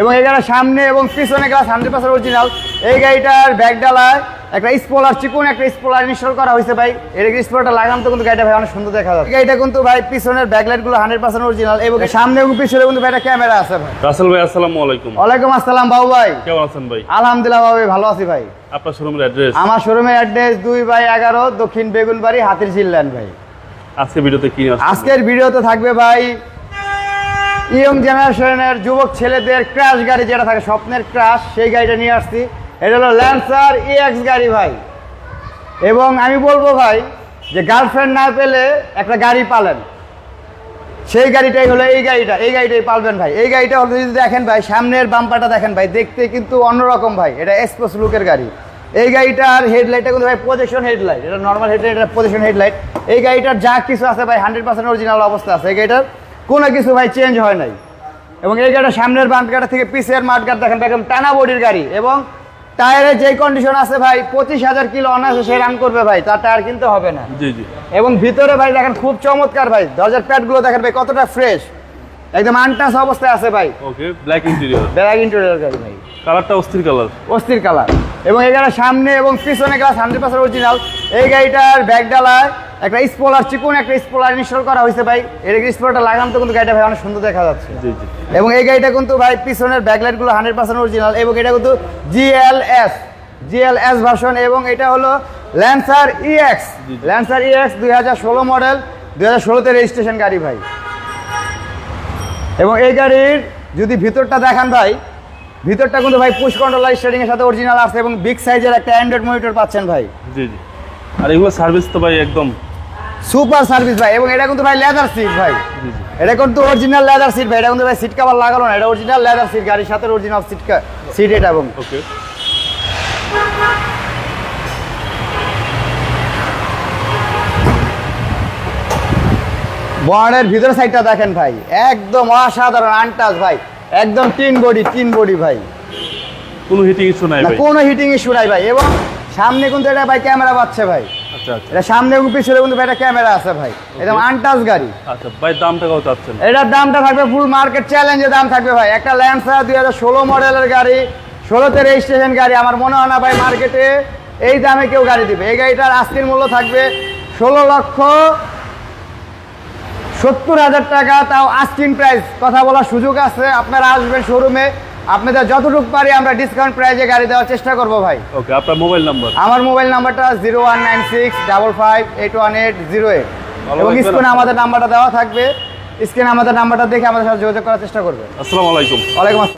এবং এই গাড়ির সামনে এবং পিছনে গ্লাস হান্ড্রেড পার্সেন্ট অরিজিনাল এই গাড়িটার ব্যাক ডালায় একটা স্পলার চিকুন একটা স্পলার ইনস্টল করা হয়েছে ভাই। এর স্পলারটা লাগানো তো কিন্তু গাড়িটা ভাই অনেক সুন্দর দেখা যাচ্ছে। গাড়িটা কিন্তু ভাই পিছনের ব্যাকলাইটগুলো হান্ড্রেড পার্সেন্ট অরিজিনাল এবং সামনে এবং পিছনে কিন্তু ভাই একটা ক্যামেরা আছে ভাই। রাসেল ভাই আসসালামু আলাইকুম। ওয়ালাইকুম আসসালাম বাবু ভাই। কেমন আছেন ভাই? আলহামদুলিল্লাহ বাবু ভালো আছি ভাই। আপনার শোরুমের অ্যাড্রেস আমার শোরুমের অ্যাড্রেস দুই বাই এগারো দক্ষিণ বেগুনবাড়ি হাতির জিল্লান ভাই। আজকের ভিডিওতে কি আজকের ভিডিওতে থাকবে ভাই ইয়ং জেনারেশনের যুবক ছেলেদের ক্রাশ গাড়ি যেটা থাকে, স্বপ্নের ক্রাশ সেই গাড়িটা নিয়ে আসছি। এটা হলো ল্যান্সার ইএক্স গাড়ি ভাই। এবং আমি বলব ভাই যে গার্লফ্রেন্ড না পেলে একটা গাড়ি পালেন। সেই গাড়িটাই হলো এই গাড়িটা, এই গাড়িটাই পালবেন ভাই। এই গাড়িটা হলো যদি দেখেন ভাই, সামনের বাম্পারটা দেখেন ভাই, দেখতে কিন্তু অন্যরকম ভাই। এটা এক্সপ্রেস লুকের গাড়ি। এই গাড়িটার হেডলাইটটা কিন্তু ভাই পজিশন হেডলাইট এটা নর্মাল হেডলাইট এটা পজিশন হেডলাইট এই গাড়িটার যা কিছু আছে ভাই হান্ড্রেড পার্সেন্ট অরিজিনাল অবস্থা আছে এই গাড়িটার। কোনো কিছু ভাই চেঞ্জ হয় নাই। এবং এই গাড়িটা সামনের বাম্পারটা থেকে পিসের মাঠগাট দেখেন দেখেন টানা বডির গাড়ি। এবং টায়ারের যেই কন্ডিশন আছে ভাই পঁচিশ হাজার কিলো অনায়াসে সে রান করবে ভাই তার টায়ার কিনতে হবে না। জি জি। এবং ভিতরে ভাই দেখেন খুব চমৎকার ভাই দরজার প্যাডগুলো দেখেন ভাই কতটা ফ্রেশ একদম আনটাস অবস্থায় আছে ভাই। Okay black interior beige interior গাড়ি ভাই। কালারটা অস্থির কালার অস্থির কালার এবং এই গাড়ির সামনে এবং পিছনে গ্লাস হান্ড্রেড পার্সেন্ট অরিজিনাল এই গাড়িটার ব্যাক ডালায় একটা স্পলার চিকুন একটা স্পলার ইনস্টল করা হয়েছে ভাই। এর স্পলারটা লাগানো তো কিন্তু গাড়িটা ভাই অনেক সুন্দর দেখা যাচ্ছে। জি জি। এবং এই গাড়িটা কিন্তু ভাই পিছনের ব্যাকলাইটগুলো হান্ড্রেড পার্সেন্ট অরিজিনাল এবং এটা কিন্তু জিএলএস জিএলএস ভার্সন এবং এটা হলো ল্যান্সার ইএক্স। ল্যান্সার ইএক্স দুই হাজার ষোলো মডেল দুই হাজার ষোলোতে রেজিস্ট্রেশন গাড়ি ভাই। এবং এই গাড়ির যদি ভিতরটা দেখান ভাই ভিতরটা কিন্তু ভাই পুশ কন্ট্রোলার স্টারিং এর সাথে অরিজিনাল আছে এবং বিগ সাইজের একটা অ্যান্ড্রয়েড মনিটর পাচ্ছেন ভাই। জি জি। আর এগুলো সার্ভিস তো ভাই একদম সুপার সার্ভিস ভাই এবং এটা কিন্তু ভাই লেদার সিট ভাই। এটা কিন্তু অরিজিনাল লেদার সিট ভাই এটা কিন্তু ভাই সিট কভার লাগানো না এটা অরিজিনাল লেদার সিট গাড়ির সাথে অরিজিনাল সিট সিট এটা এবং ওকে ভিতর সাইডটা দেখেন ভাই একদম অসাধারণ আনটাচ ভাই একদম তিন বডি তিন বডি ভাই। কোনো হিটিং ইস্যু নাই কোনো হিটিং ইস্যু নাই ভাই এবং সামনে কিন্তু এটা ভাই ক্যামেরা পাচ্ছে ভাই। আচ্ছা আচ্ছা। এটা সামনে এবং পিছনে কিন্তু একটা ক্যামেরা আছে ভাই। একদম আনটাচ গাড়ি। আচ্ছা ভাই দামটা কত চাচ্ছেন? এটার দামটা থাকবে ফুল মার্কেট চ্যালেঞ্জের দাম থাকবে ভাই। একটা ল্যান্সার দুই হাজার ষোলো মডেলের গাড়ি ষোলোতে রেজিস্ট্রেশন গাড়ি। আমার মনে হয় না ভাই মার্কেটে এই দামে কেউ গাড়ি দিবে। এই গাড়িটার আস্তির মূল্য থাকবে ষোলো লক্ষ সত্তর হাজার টাকা। তাও আস্কিং প্রাইস কথা বলার সুযোগ আছে। আপনারা আসবেন শোরুমে আপনাদের যতটুকু পারি আমরা ডিসকাউন্ট প্রাইজে গাড়ি দেওয়ার চেষ্টা করব ভাই। ওকে আপনার মোবাইল নাম্বার আমার মোবাইল নাম্বারটা zero one nine six double five eight one eight zero eight এবং স্ক্রিনে আমাদের নাম্বারটা দেওয়া থাকবে। স্ক্রিনে আমাদের নাম্বারটা দেখে আমাদের সাথে যোগাযোগ করার চেষ্টা করবে আসসালামু আলাইকুম। ওয়ালাইকুম আসসালাম।